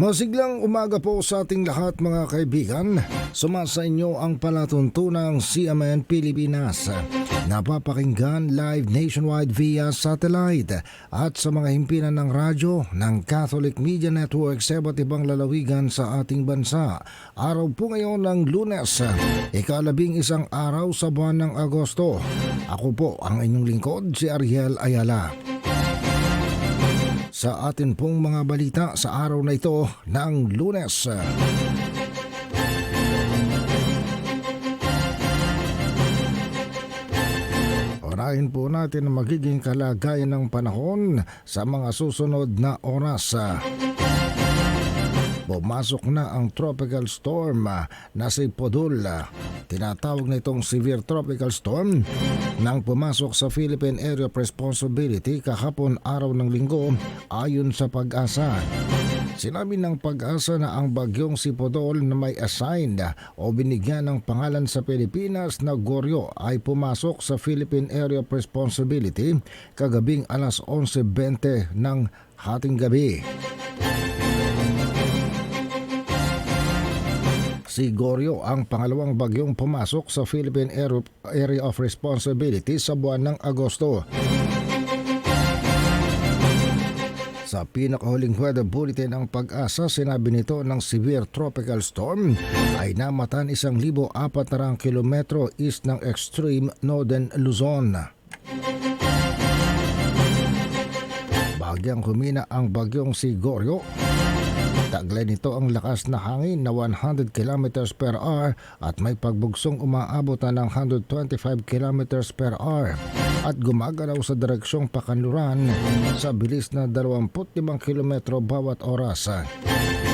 Masiglang umaga po sa ating lahat mga kaibigan. Sumasa inyo ang palatuntunang CMN Pilipinas. Napapakinggan live nationwide via satellite at sa mga himpinan ng radyo ng Catholic Media Network sa iba't ibang lalawigan sa ating bansa. Araw po ngayon ng lunes, ikalabing isang araw sa buwan ng Agosto. Ako po ang inyong lingkod si Ariel Ayala sa atin pong mga balita sa araw na ito ng lunes. Unahin po natin ang magiging kalagayan ng panahon sa mga susunod na oras. Pumasok na ang tropical storm na si Podul. Tinatawag na itong severe tropical storm nang pumasok sa Philippine Area of Responsibility kahapon araw ng linggo ayon sa pag-asa. Sinabi ng pag-asa na ang bagyong si Podol na may assigned o binigyan ng pangalan sa Pilipinas na Goryo ay pumasok sa Philippine Area of Responsibility kagabing alas 11.20 ng hating gabi. Si Goryo ang pangalawang bagyong pumasok sa Philippine Area of Responsibility sa buwan ng Agosto. Sa pinakahuling weather bulletin ng pag-asa, sinabi nito ng severe tropical storm ay namatan isang libo apat na kilometro east ng extreme northern Luzon. Bagyang humina ang bagyong si Goryo Taglay nito ang lakas na hangin na 100 km per hour at may pagbugsong umaabot na ng 125 km per hour at gumagalaw sa direksyong pakanluran sa bilis na 25 km bawat oras.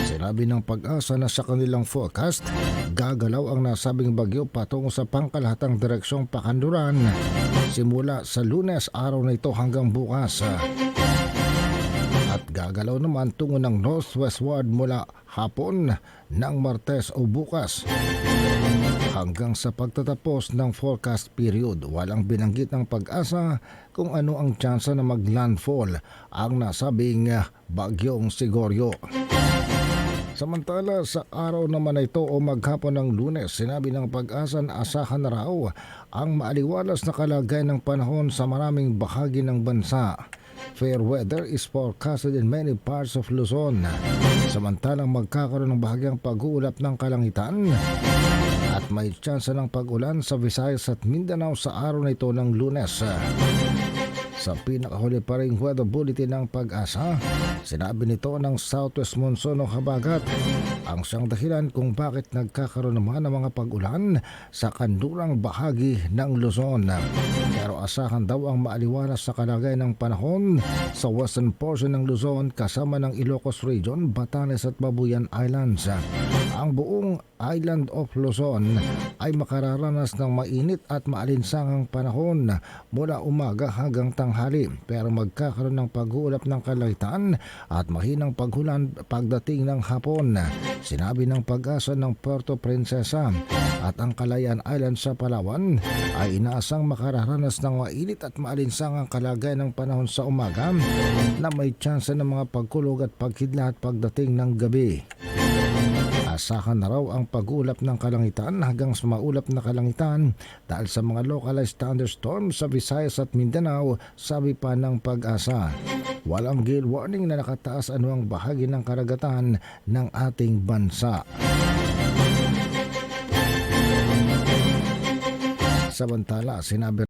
Sinabi ng pag-asa na sa kanilang forecast, gagalaw ang nasabing bagyo patungo sa pangkalahatang direksyong pakanluran simula sa lunes araw na ito hanggang bukas gagalaw naman tungo ng northwestward mula hapon ng Martes o bukas. Hanggang sa pagtatapos ng forecast period, walang binanggit ng pag-asa kung ano ang tsansa na maglandfall ang nasabing bagyong Sigoryo. Samantala sa araw naman na ito o maghapon ng lunes, sinabi ng pag-asa na asahan na raw ang maaliwalas na kalagayan ng panahon sa maraming bahagi ng bansa. Fair weather is forecasted in many parts of Luzon. Samantalang magkakaroon ng bahagyang pag-uulap ng kalangitan at may tsansa ng pag-ulan sa Visayas at Mindanao sa araw na ito ng lunes. Sa pinakahuli pa rin weather bulletin ng pag-asa, sinabi nito ng Southwest Monsoon o Habagat ang siyang dahilan kung bakit nagkakaroon naman ng mga pag-ulan sa kanlurang bahagi ng Luzon. Pero asahan daw ang maaliwalas sa kalagayan ng panahon sa western portion ng Luzon kasama ng Ilocos Region, Batanes at Babuyan Islands. Ang buong island of Luzon ay makararanas ng mainit at maalinsangang panahon mula umaga hanggang tanghali pero magkakaroon ng pag-uulap ng kalangitan at mahinang paghulan pagdating ng hapon. Sinabi ng pag-asa ng Puerto Princesa at ang Calayan Island sa Palawan ay inaasang makararanas ng mainit at maalinsangang kalagayan ng panahon sa umaga na may tsansa ng mga pagkulog at pagkidlat pagdating ng gabi. Asahan na raw ang pag-ulap ng kalangitan hanggang sa maulap na kalangitan dahil sa mga localized thunderstorms sa Visayas at Mindanao, sabi pa ng pag-asa. Walang gale warning na nakataas anuang bahagi ng karagatan ng ating bansa. Samantala, sinabi